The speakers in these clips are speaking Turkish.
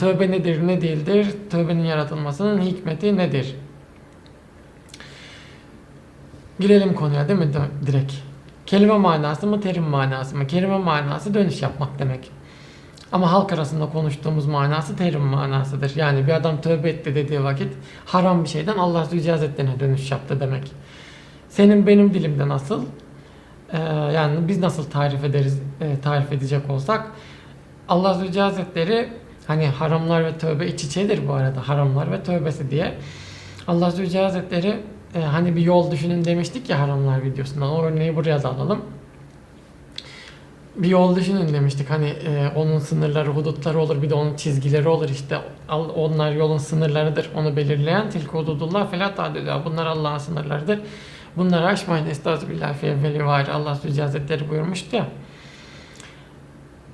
Tövbe nedir, ne değildir? Tövbenin yaratılmasının hikmeti nedir? Girelim konuya değil mi Di- direkt? Kelime manası mı, terim manası mı? Kelime manası dönüş yapmak demek. Ama halk arasında konuştuğumuz manası terim manasıdır. Yani bir adam tövbe etti dediği vakit haram bir şeyden Allah Zülcezarettin'e dönüş yaptı demek. Senin benim dilimde nasıl? Ee, yani biz nasıl tarif ederiz, e, tarif edecek olsak Allah Zülce Hazretleri hani haramlar ve tövbe iç içedir bu arada haramlar ve tövbesi diye. Allah Zülce Hazretleri e, hani bir yol düşünün demiştik ya haramlar videosundan o örneği buraya da alalım. Bir yol düşünün demiştik hani e, onun sınırları hudutları olur bir de onun çizgileri olur işte onlar yolun sınırlarıdır onu belirleyen tilka hududullah felat adedâ bunlar Allah'ın sınırlarıdır. Bunları aşmayın estağfirullah fi evveli var Allah Zülce Hazretleri buyurmuştu ya.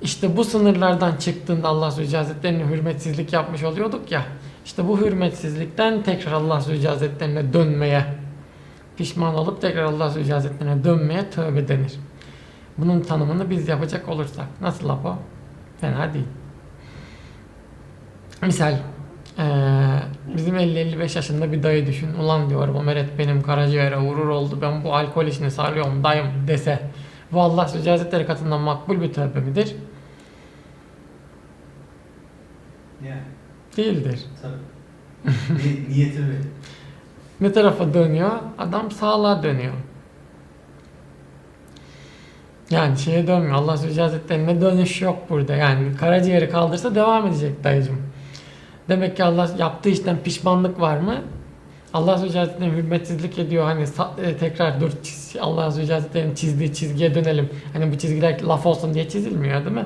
İşte bu sınırlardan çıktığında Allah Zülce Hazretleri'ne hürmetsizlik yapmış oluyorduk ya. İşte bu hürmetsizlikten tekrar Allah Zülce Hazretlerine dönmeye, pişman olup tekrar Allah Zülce Hazretlerine dönmeye tövbe denir. Bunun tanımını biz yapacak olursak. Nasıl laf o? Fena değil. Misal eee, bizim 50-55 yaşında bir dayı düşün. Ulan diyor bu meret benim karaciğere vurur oldu. Ben bu alkol işini sarıyorum dayım dese. Bu Allah Hazretleri katından makbul bir tövbe midir? Yani Değildir. tabii. Ni- niyeti mi? Ne tarafa dönüyor? Adam sağlığa dönüyor. Yani şeye dönmüyor. Allah Hazretleri'ne dönüş yok burada. Yani karaciğeri kaldırsa devam edecek dayıcım. Demek ki Allah yaptığı işten pişmanlık var mı? Allah Zülce Hazretleri'ne hürmetsizlik ediyor. Hani e, tekrar dur çiz- Allah Zülce Hazretleri'nin çizdiği çizgiye dönelim. Hani bu çizgiler laf olsun diye çizilmiyor değil mi?